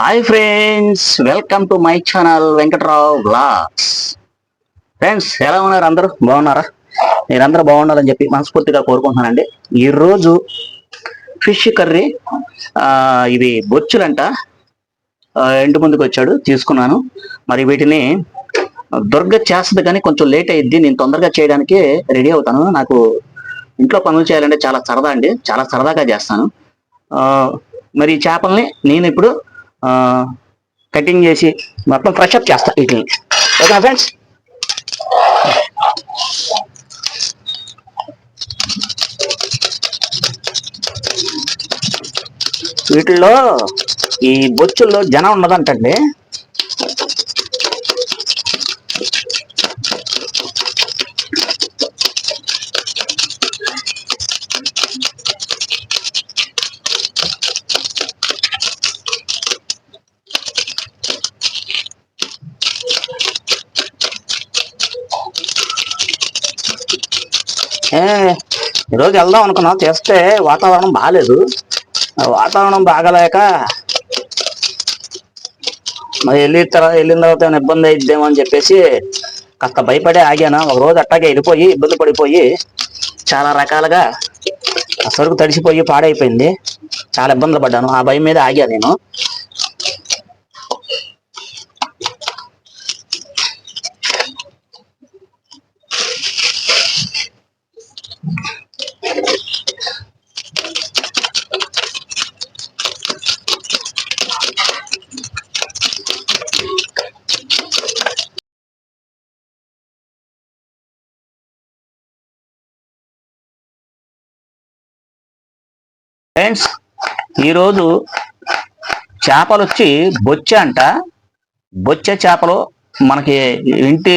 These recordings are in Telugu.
Hi friends welcome to my channel Venkatrao blogs friends ఎలా ఉన్నారు అందరూ? బాగున్నారా? మీరందరూ బాగున్నారని చెప్పి మనస్ఫూర్తిగా కోరుకుంటున్నానండి. ఈరోజు ఫిష్ కర్రీ ఇది ఇవి బొచ్చులంట. ఇంటి ముందుకు వచ్చాడు తీసుకున్నాను. మరి వీటిని దుర్గ చేస్తుంది కానీ కొంచెం లేట్ అయ్యిద్ది. నేను తొందరగా చేయడానికి రెడీ అవుతాను. నాకు ఇంట్లో పనులు చేయాలంటే చాలా సరదా అండి. చాలా సరదాగా చేస్తాను. మరి ఈ చేపల్ని నేను ఇప్పుడు కటింగ్ చేసి మొత్తం ఫ్రెష్ అప్ చేస్తా వీటిని. ఓకేనా ఫ్రెండ్స్ వీటిల్లో ఈ బొచ్చుల్లో జనం ఉన్నదంటండి ఈరోజు వెళ్దాం అనుకున్నాం. చేస్తే వాతావరణం బాగాలేదు వాతావరణం బాగలేక మరి వెళ్ళి తర్వాత వెళ్ళిన తర్వాత ఏమైనా ఇబ్బంది అయిద్దేమో అని చెప్పేసి కాస్త భయపడే ఆగాను. ఒక రోజు అట్టాగే వెళ్ళిపోయి ఇబ్బంది పడిపోయి చాలా రకాలుగా సరుకు తడిసిపోయి పాడైపోయింది. చాలా ఇబ్బందులు పడ్డాను. ఆ భయం మీద ఆగా నేను. ఫ్రెండ్స్ ఈరోజు చేపలు వచ్చి బొచ్చ అంట. బొచ్చ చేపలు మనకి ఇంటి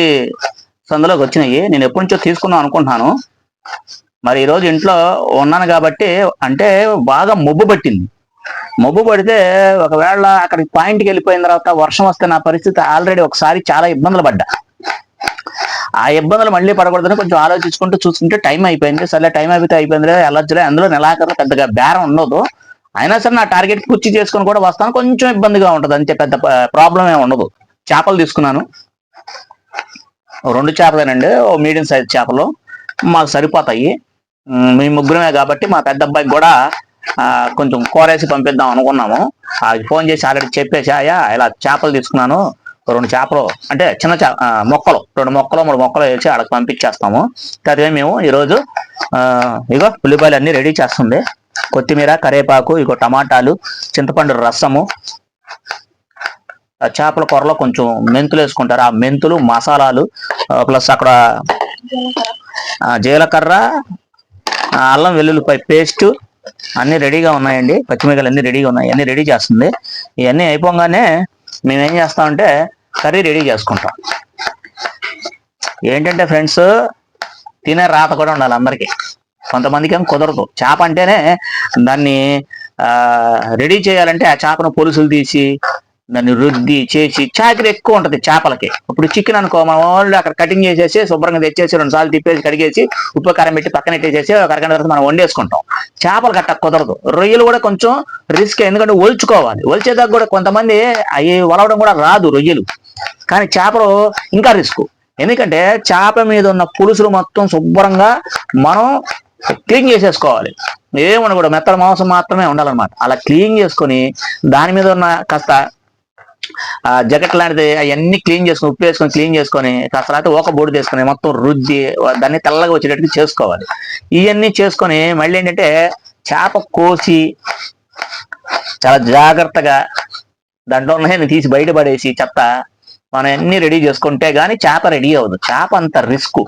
సందులోకి వచ్చినాయి. నేను ఎప్పటి నుంచో తీసుకుందాం అనుకుంటున్నాను. మరి ఈరోజు ఇంట్లో ఉన్నాను కాబట్టి అంటే బాగా మొబ్బు పట్టింది. మొబ్బు పడితే ఒకవేళ అక్కడికి పాయింట్కి వెళ్ళిపోయిన తర్వాత వర్షం వస్తే నా పరిస్థితి ఆల్రెడీ ఒకసారి చాలా ఇబ్బందులు పడ్డా. ఆ ఇబ్బందులు మళ్ళీ పడకూడదని కొంచెం ఆలోచించుకుంటూ చూసుకుంటే టైం అయిపోయింది. సరే టైం అయిపోతే అయిపోయింది ఎలర్జీలో అందులో నెలాఖరు పెద్దగా బేరం ఉండదు. అయినా సరే నా టార్గెట్ పూర్తి చేసుకొని కూడా వస్తాను. కొంచెం ఇబ్బందిగా ఉంటుంది. అంతే పెద్ద ప్రాబ్లం ఏమి ఉండదు. చేపలు తీసుకున్నాను. రెండు చేపలేనండి. ఓ మీడియం సైజ్ చేపలు. మాకు సరిపోతాయి. మీ ముగ్గురమే కాబట్టి మా పెద్ద అబ్బాయికి కూడా కొంచెం కూరేసి పంపిద్దాం అనుకున్నాము. అది ఫోన్ చేసి ఆల్రెడీ చెప్పేసి అయ్యా ఇలా చేపలు తీసుకున్నాను. రెండు చేపలు అంటే చిన్న చేప మొక్కలు రెండు మొక్కలు మూడు మొక్కలు వేసి ఆడకు పంపించేస్తాము. అదే మేము ఈరోజు ఇగో ఉల్లిపాయలు అన్ని రెడీ చేస్తుంది. కొత్తిమీర కరివేపాకు ఇగో టమాటాలు చింతపండు రసము. ఆ చేపల కూరలో కొంచెం మెంతులు వేసుకుంటారు. ఆ మెంతులు మసాలాలు ప్లస్ అక్కడ జీలకర్ర అల్లం వెల్లుల్లిపాయ పేస్ట్ అన్ని రెడీగా ఉన్నాయండి. పచ్చిమిరకాయలు అన్ని రెడీగా ఉన్నాయి. అన్ని రెడీ చేస్తుంది. ఇవన్నీ అయిపోగానే మేమేం చేస్తామంటే కర్రీ రెడీ చేసుకుంటాం. ఏంటంటే ఫ్రెండ్స్ తినే రాత కూడా ఉండాలి అందరికీ. కొంతమందికి ఏం కుదరదు. చేప అంటేనే దాన్ని రెడీ చేయాలంటే ఆ చేపను పొలుసులు తీసి దాన్ని రుద్ది చేసి చాకరీ ఎక్కువ ఉంటది చేపలకి. ఇప్పుడు చికెన్ అనుకో మన వాళ్ళు అక్కడ కటింగ్ చేసేసి శుభ్రంగా తెచ్చేసి రెండు సార్లు తిప్పేసి కడిగేసి ఉప్పు కారం పెట్టి పక్కన పెట్టేసేసి ఒక అరగంట తర్వాత మనం వండేసుకుంటాం. చేపలు గట్ట కుదరదు. రొయ్యలు కూడా కొంచెం రిస్క్ ఎందుకంటే ఒలుచుకోవాలి. ఒలిచేదాకా కూడా కొంతమంది అవి వలవడం కూడా రాదు రొయ్యలు. కానీ చేపలు ఇంకా రిస్క్ ఎందుకంటే చేప మీద ఉన్న పులుసులు మొత్తం శుభ్రంగా మనం క్లీన్ చేసేసుకోవాలి. ఏమన్నా కూడా మెత్తల మాంసం మాత్రమే ఉండాలన్నమాట. అలా క్లీన్ చేసుకొని దాని మీద ఉన్న కాస్త ఆ జగట్ లాంటిది అవన్నీ క్లీన్ చేసుకొని ఉప్పు వేసుకొని క్లీన్ చేసుకొని కాస్త తర్వాత ఒక బోర్డు తీసుకొని మొత్తం రుద్ది దాన్ని తెల్లగా వచ్చేటట్టు చేసుకోవాలి. ఇవన్నీ చేసుకొని మళ్ళీ ఏంటంటే చేప కోసి చాలా జాగ్రత్తగా దాంట్లో ఉన్నాయని తీసి బయటపడేసి చెత్త మనం అన్ని రెడీ చేసుకుంటే గానీ చేప రెడీ అవ్వదు. చేప అంత రిస్క్.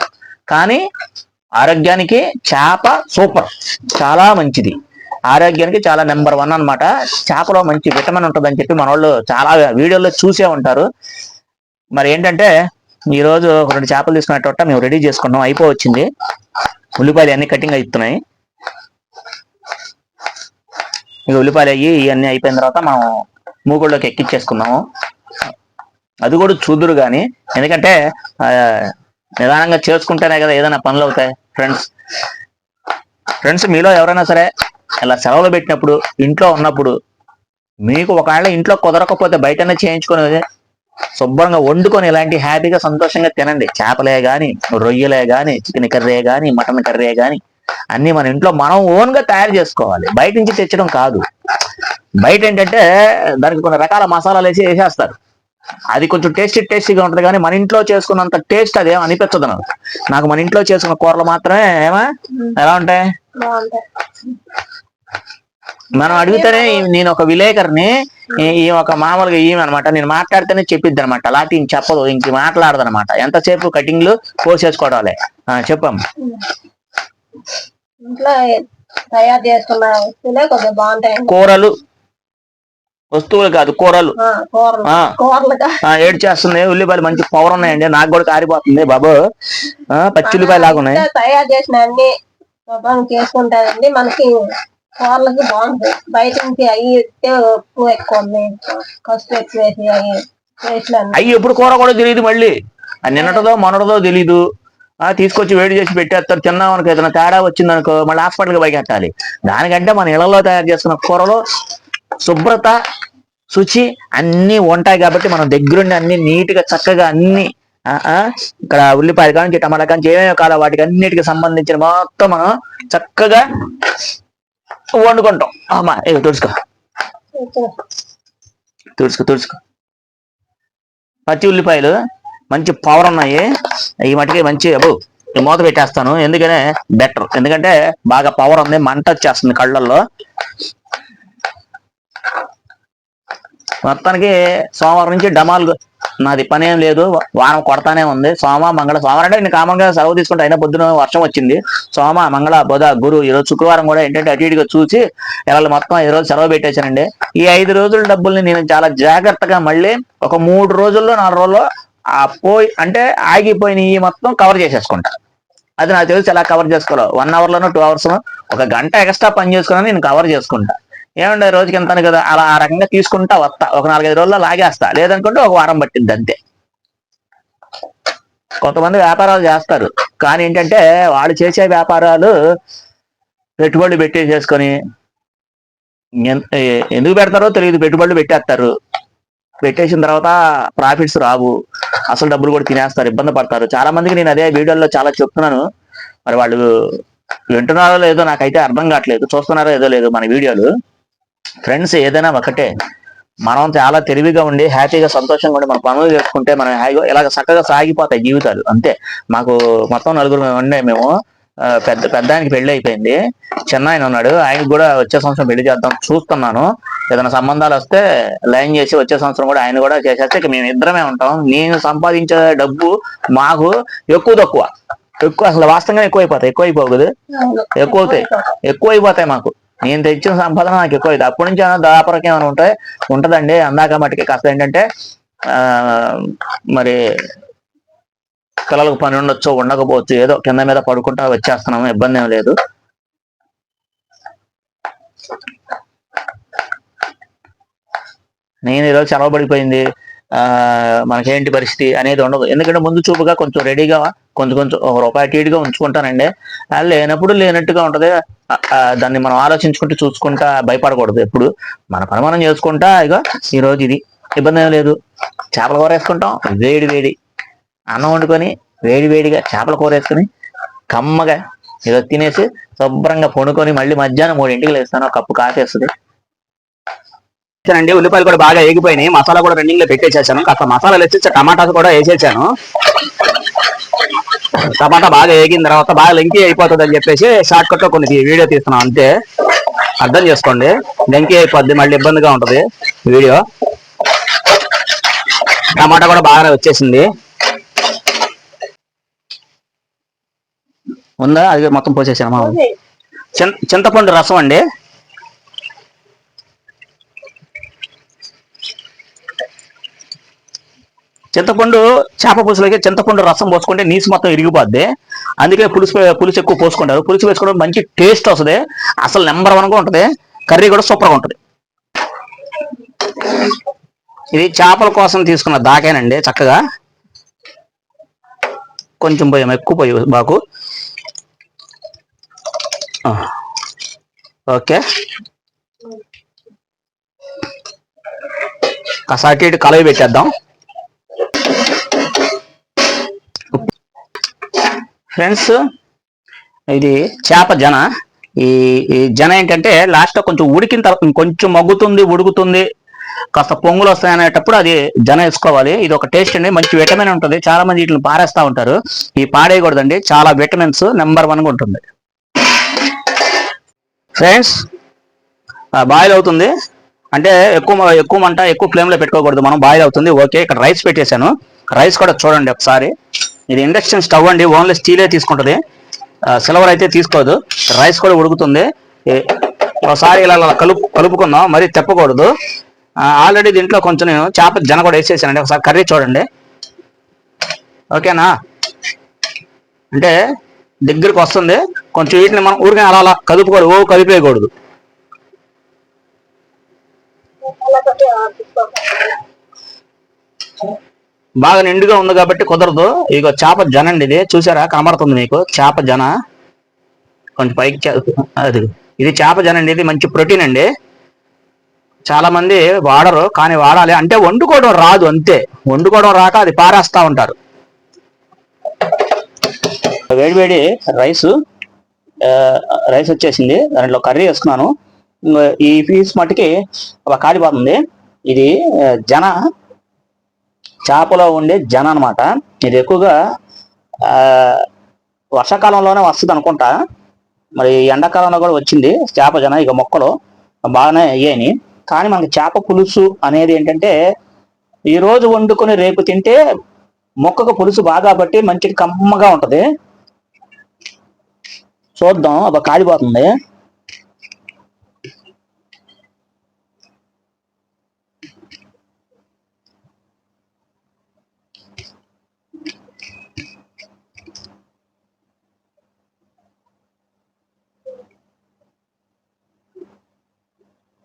కానీ ఆరోగ్యానికి చేప సూపర్. చాలా మంచిది. ఆరోగ్యానికి చాలా నెంబర్ వన్ అన్నమాట. చేపలో మంచి విటమిన్ ఉంటుందని చెప్పి మన వాళ్ళు చాలా వీడియోలో చూసే ఉంటారు. మరి ఏంటంటే ఈ రోజు ఒక రెండు చేపలు తీసుకున్నట్టు మేము రెడీ చేసుకున్నాం అయిపోవచ్చింది. ఉల్లిపాయలు అన్ని కటింగ్ అవుతున్నాయి ఇక ఉల్లిపాయలు అయ్యి ఇవన్నీ అయిపోయిన తర్వాత మనం మూగుళ్ళలోకి ఎక్కించేసుకున్నాము అది కూడా చూదురు కానీ ఎందుకంటే నిదానంగా చేసుకుంటేనే కదా ఏదైనా పనులు అవుతాయి ఫ్రెండ్స్ ఫ్రెండ్స్ మీలో ఎవరైనా సరే ఇలా సెలవులు పెట్టినప్పుడు ఇంట్లో ఉన్నప్పుడు మీకు ఒకవేళ ఇంట్లో కుదరకపోతే బయటనే చేయించుకొని శుభ్రంగా వండుకొని ఇలాంటి హ్యాపీగా సంతోషంగా తినండి. చేపలే కానీ రొయ్యలే కానీ చికెన్ కర్రీ కానీ మటన్ కర్రీ కానీ అన్ని మన ఇంట్లో మనం ఓన్గా తయారు చేసుకోవాలి. బయట నుంచి తెచ్చడం కాదు. బయట ఏంటంటే దానికి కొన్ని రకాల మసాలాలు వేసి వేసేస్తారు. అది కొంచెం టేస్టీ టేస్టీగా ఉంటుంది కానీ మన ఇంట్లో చేసుకున్నంత టేస్ట్ అదేం అనిపించదు నాకు. నాకు మన ఇంట్లో చేసుకున్న కూరలు మాత్రమే ఏమా? ఎలా ఉంటాయి? మనం అడిగితేనే నేను ఒక విలేకరిని ఈ- ఒక మామూలుగా ఈమె అనమాట నేను మాట్లాడితేనే చెప్పిద్ది అనమాట. అలాంటి చెప్పదు ఇంక మాట్లాడదు అనమాట. ఎంతసేపు కటింగ్లు కోసేసుకోవడాలే ఆ, చెప్పమ్మ. ఇంట్లో తయారు చేసుకున్న కూరలు వస్తువులు కాదు కూరలు. ఏడు చేస్తుంది ఉల్లిపాయలు మంచి పవర్ ఉన్నాయండి. నాకు కూడా కారిపోతుంది బాబు. పచ్చి ఉల్లిపాయలు లాగా ఉన్నాయి. తయారు చేసిన అన్ని శుభ్రం చేసుకుంటారండి మనకి కూరలకి బాగుంటాయి. బయట నుంచి అవి ఎక్కువ ఉంది. కష్టం ఎక్కువ వేసి అవి ఎప్పుడు కూర కూడా తెలియదు మళ్ళీ. అది నిన్నటదో మొన్నటదో తెలీదు. ఆ తీసుకొచ్చి వేడి చేసి పెట్టేస్తారు. తిన్నామనుకో ఏదైనా తేడా వచ్చిందనుకో మళ్ళీ హాస్పిటల్కి బయకెట్టాలి దానికంటే మన ఇళ్ళలో తయారు చేసుకున్న కూరలో శుభ్రత శుచి అన్ని ఉంటాయి కాబట్టి మనం దగ్గరుండి అన్ని నీట్గా చక్కగా అన్ని ఇక్కడ ఉల్లిపాయ కానీ టమాటా కానీ ఏమేమి కావాలో వాటికి అన్నిటికి సంబంధించిన మొత్తం మనం చక్కగా వండుకుంటాం. అమ్మా ఏ తుడుచుకో. తుడుచుకో తుడుచుకో. పచ్చి ఉల్లిపాయలు మంచి పవర్ ఉన్నాయి. ఈ మటుకి మంచి అబ్బు మూత పెట్టేస్తాను. ఎందుకనే బెటర్ ఎందుకంటే బాగా పవర్ ఉంది. మంట వచ్చేస్తుంది కళ్ళల్లో. మొత్తానికి సోమవారం నుంచి డమాల్ నాది పని ఏం లేదు. వారం కొడతానే ఉంది. సోమ మంగళ సోమవారం అంటే నేను కామంగా సెలవు తీసుకుంటే అయినా పొద్దున వర్షం వచ్చింది. సోమ మంగళ బుధ గురు ఈ రోజు శుక్రవారం కూడా ఏంటంటే అటు ఇటుగా చూసి ఇలా మొత్తం ఈ రోజు సెలవు పెట్టేశానండి. ఈ ఐదు రోజుల డబ్బుల్ని నేను చాలా జాగ్రత్తగా మళ్ళీ ఒక మూడు రోజుల్లో నాలుగు రోజుల్లో ఆ పోయి అంటే ఆగిపోయిన ఈ మొత్తం కవర్ చేసేసుకుంటా. అది నాకు తెలిసి ఎలా కవర్ చేసుకోవాలి. వన్ అవర్లోనో టూ అవర్స్ ఒక గంట ఎక్స్ట్రా పని చేసుకుని నేను కవర్ చేసుకుంటా. ఏమంటే రోజుకి ఎంత కదా? అలా ఆ రకంగా తీసుకుంటా వస్తా. ఒక నాలుగైదు రోజుల్లో లాగేస్తా. లేదనుకుంటే ఒక వారం పట్టింది అంతే. కొంతమంది వ్యాపారాలు చేస్తారు. కానీ ఏంటంటే వాళ్ళు చేసే వ్యాపారాలు పెట్టుబడులు పెట్టేసేసుకొని ఎందుకు పెడతారో తెలియదు. పెట్టుబడులు పెట్టేస్తారు. పెట్టేసిన తర్వాత ప్రాఫిట్స్ రావు. అసలు డబ్బులు కూడా తినేస్తారు. ఇబ్బంది పడతారు. చాలా మందికి నేను అదే వీడియోలో చాలా చెప్తున్నాను. మరి వాళ్ళు వింటున్నారో లేదో నాకైతే అర్థం కావట్లేదు. చూస్తున్నారో ఏదో లేదు మన వీడియోలు. ఫ్రెండ్స్ ఏదైనా ఒకటే. మనం చాలా తెలివిగా ఉండి హ్యాపీగా సంతోషంగా ఉండి మన పనులు చేసుకుంటే మనం హ్యాపీగా ఇలాగ చక్కగా సాగిపోతాయి జీవితాలు. అంతే. మాకు మొత్తం నలుగురు ఉండే మేము. పెద్ద పెద్ద ఆయనకి పెళ్ళి అయిపోయింది. చిన్న ఆయన ఉన్నాడు. ఆయనకి కూడా వచ్చే సంవత్సరం పెళ్ళి చేద్దాం చూస్తున్నాను. ఏదైనా సంబంధాలు వస్తే లైన్ చేసి వచ్చే సంవత్సరం కూడా ఆయన కూడా చేసేస్తే ఇక మేము ఇద్దరమే ఉంటాం. నేను సంపాదించే డబ్బు మాకు ఎక్కువ తక్కువ. ఎక్కువ అసలు వాస్తవంగా ఎక్కువ అయిపోతాయి ఎక్కువ అయిపోకూడదు ఎక్కువ అవుతాయి ఎక్కువ అయిపోతాయి మాకు. నేను తెచ్చిన సంపాదన నాకు ఎక్కువ అవుతుంది అప్పటి నుంచి ఏమైనా దాపరకి ఏమైనా ఉంటాయి ఉంటదండి. అందాక మటుకి కాస్త ఏంటంటే ఆ మరి పిల్లలకు పని ఉండొచ్చు ఉండకపోవచ్చు ఏదో కింద మీద పడుకుంటా వచ్చేస్తున్నాము ఇబ్బంది ఏం లేదు. నేను ఈరోజు సెలవు పడిపోయింది. ఆ మనకేంటి పరిస్థితి అనేది ఉండదు. ఎందుకంటే ముందు చూపుగా కొంచెం రెడీగా కొంచెం కొంచెం ఒక రూపాయి అటు ఉంచుకుంటానండి. లేనప్పుడు లేనట్టుగా ఉంటది. దాన్ని మనం ఆలోచించుకుంటూ చూసుకుంటా భయపడకూడదు ఎప్పుడు. మన పని మనం చేసుకుంటా ఇక ఈ రోజు ఇది. ఇబ్బంది ఏం లేదు. చేపల కూర వేసుకుంటాం వేడి వేడి. అన్నం వండుకొని వేడి వేడిగా చేపల కూర వేసుకొని కమ్మగా ఏదో తినేసి శుభ్రంగా పొనుకొని మళ్ళీ మధ్యాహ్నం మూడింటికి లేస్తాను ఒక కప్పు కాఫీ వస్తుంది. అండి ఉల్లిపాయలు కూడా బాగా ఏగిపోయినాయి. మసాలా కూడా రన్నింగ్లో పెట్టేసేసాను. కాస్త మసాలాలు వేసి టమాటాస్ కూడా వేసేసాను. టమాటా బాగా ఏగిన తర్వాత బాగా లెంకి అయిపోతుంది అని చెప్పేసి షార్ట్ కట్లో కొన్ని వీడియో తీస్తున్నాం అంతే. అర్థం చేసుకోండి. లెంకి అయిపోద్ది మళ్ళీ ఇబ్బందిగా ఉంటది వీడియో. టమాటా కూడా బాగానే వచ్చేసింది. ఉందా? అది మొత్తం పోసేసాను చింతపండు రసం అండి. చింతపండు చేప పులుసులోకి చింతపండు రసం పోసుకుంటే నీసు మొత్తం ఇరిగిపోద్ది. అందుకే పులుసు పులుసు ఎక్కువ పోసుకుంటారు. పులుసు వేసుకోవడం మంచి టేస్ట్ వస్తుంది. అసలు నెంబర్ వన్ ఉంటుంది. కర్రీ కూడా సూపర్గా ఉంటుంది. ఇది చేపల కోసం తీసుకున్న దాకేనండి చక్కగా. కొంచెం పోయాం ఎక్కువ పోయి బాకు. ఓకే. కాస్త అటు ఇటు కలవి పెట్టేద్దాం. ఫ్రెండ్స్ ఇది చేప జన. ఈ ఈ జన ఏంటంటే లాస్ట్లో కొంచెం ఉడికిన తర్వాత కొంచెం మగ్గుతుంది ఉడుకుతుంది కాస్త పొంగులు వస్తాయి అనేటప్పుడు అది జన వేసుకోవాలి. ఇది ఒక టేస్ట్ అండి మంచి విటమిన్ ఉంటుంది. చాలా మంది వీటిని పారేస్తూ ఉంటారు. ఈ పాడేయకూడదండి చాలా విటమిన్స్ నెంబర్ వన్గా ఉంటుంది. ఫ్రెండ్స్ బాయిల్ అవుతుంది. అంటే ఎక్కువ ఎక్కువ మంట ఎక్కువ ఫ్లేమ్లో పెట్టుకోకూడదు. మనం బాయిల్ అవుతుంది. ఓకే ఇక్కడ రైస్ పెట్టేశాను. రైస్ కూడా చూడండి ఒకసారి. ఇది ఇండక్షన్ స్టవ్ అండి ఓన్లీ స్టీలే తీసుకుంటుంది. సిల్వర్ అయితే తీసుకోదు. రైస్ కూడా ఉడుకుతుంది. ఒకసారి ఇలా కలుపు కలుపుకుందాం. మరి తెప్పకూడదు. ఆల్రెడీ దీంట్లో కొంచెం నేను చేప జన కూడా వేసేసానండి. ఒకసారి కర్రీ చూడండి. ఓకేనా? అంటే దగ్గరికి వస్తుంది. కొంచెం వీటిని మనం ఊరికే అలా అలా కలుపుకోడు ఓ కలిపేయకూడదు. బాగా నిండుగా ఉంది కాబట్టి కుదరదు. ఇక చేప జన అండి ఇది. చూసారా? కనబడుతుంది మీకు. చేప జన. కొంచెం పైకి చే- అది. ఇది చేప జన అండి. ఇది మంచి ప్రోటీన్ అండి. చాలా మంది వాడరు కానీ వాడాలి. అంటే వండుకోవడం రాదు అంతే. వండుకోవడం రాక అది పారేస్తా ఉంటారు. వేడి వేడి రైస్ రైస్ వచ్చేసింది. దాంట్లో కర్రీ వేసుకున్నాను ఈ పీస్ మట్టుకి ఒక కాలిపోతుంది ఇది జన. చేపలో ఉండే జన అన్నమాట. ఇది ఎక్కువగా వర్షాకాలంలోనే వస్తుంది అనుకుంటా మరి ఎండాకాలంలో కూడా వచ్చింది చేప జన ఇక మొక్కలు బాగానే అయ్యాయి కానీ మనకి చేప పులుసు అనేది ఏంటంటే ఈ రోజు వండుకొని రేపు తింటే మొక్కకు పులుసు బాగా బట్టి మంచి కమ్మగా ఉంటుంది. చూద్దాం అబ్బా కాలిపోతుంది.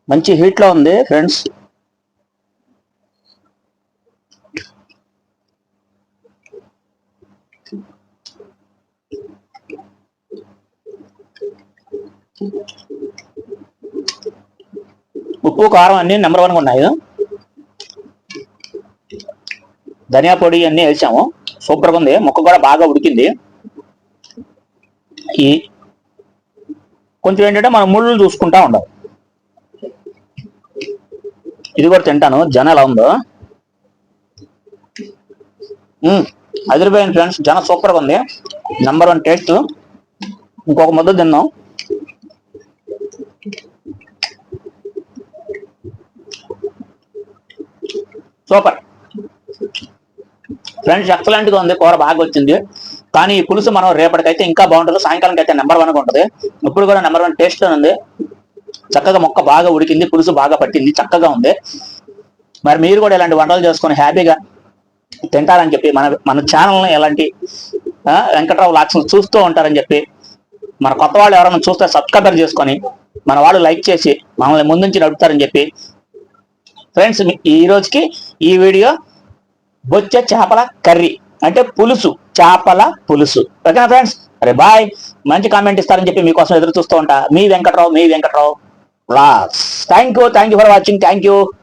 మంచి హీట్లో ఉంది ఫ్రెండ్స్ ఉప్పు కారం అన్ని నెంబర్ వన్ ఉన్నాయి. ధనియా పొడి అన్ని వేసాము. సూపర్గా ఉంది. ముక్క కూడా బాగా ఉడికింది. ఈ కొంచెం ఏంటంటే మనం ముళ్ళు చూసుకుంటా ఉండాలి. ఇది కూడా తింటాను. జన ఎలా ఉందో అదిరిపోయింది ఫ్రెండ్స్ జన సూపర్ ఉంది. నంబర్ వన్ టేస్ట్ ఇంకొక ముద్ద తిన్నాం సూపర్ ఫ్రెండ్స్ ఎక్సలెంట్గా ఉంది. కూర బాగా వచ్చింది. కానీ ఈ పులుసు మనం రేపటికైతే ఇంకా బాగుంటుంది. సాయంకాలం అయితే నెంబర్ వన్గా ఉంటుంది. ఇప్పుడు కూడా నెంబర్ వన్ టేస్ట్ ఉంది. చక్కగా మొక్క బాగా ఉడికింది పులుసు బాగా పట్టింది చక్కగా ఉంది. మరి మీరు కూడా ఇలాంటి వంటలు చేసుకొని హ్యాపీగా తింటారని చెప్పి మన మన ఛానల్ని ఎలాంటి వెంకట్రావు లాక్స్ చూస్తూ ఉంటారని చెప్పి మన కొత్త వాళ్ళు ఎవరైనా చూస్తే సబ్స్క్రైబర్ చేసుకొని మన వాళ్ళు లైక్ చేసి మనల్ని ముందుంచి నడుపుతారని చెప్పి ఫ్రెండ్స్ ఈ రోజుకి ఈ వీడియో బొచ్చ చేపల కర్రీ అంటే పులుసు చేపల పులుసు. ఓకేనా ఫ్రెండ్స్? అరే బాయ్. మంచి కామెంట్ ఇస్తారని చెప్పి మీకోసం ఎదురు చూస్తూ ఉంటా. మీ వెంకట్రావు మీ Venkatrao. class. Thank you. Thank you for watching. Thank you.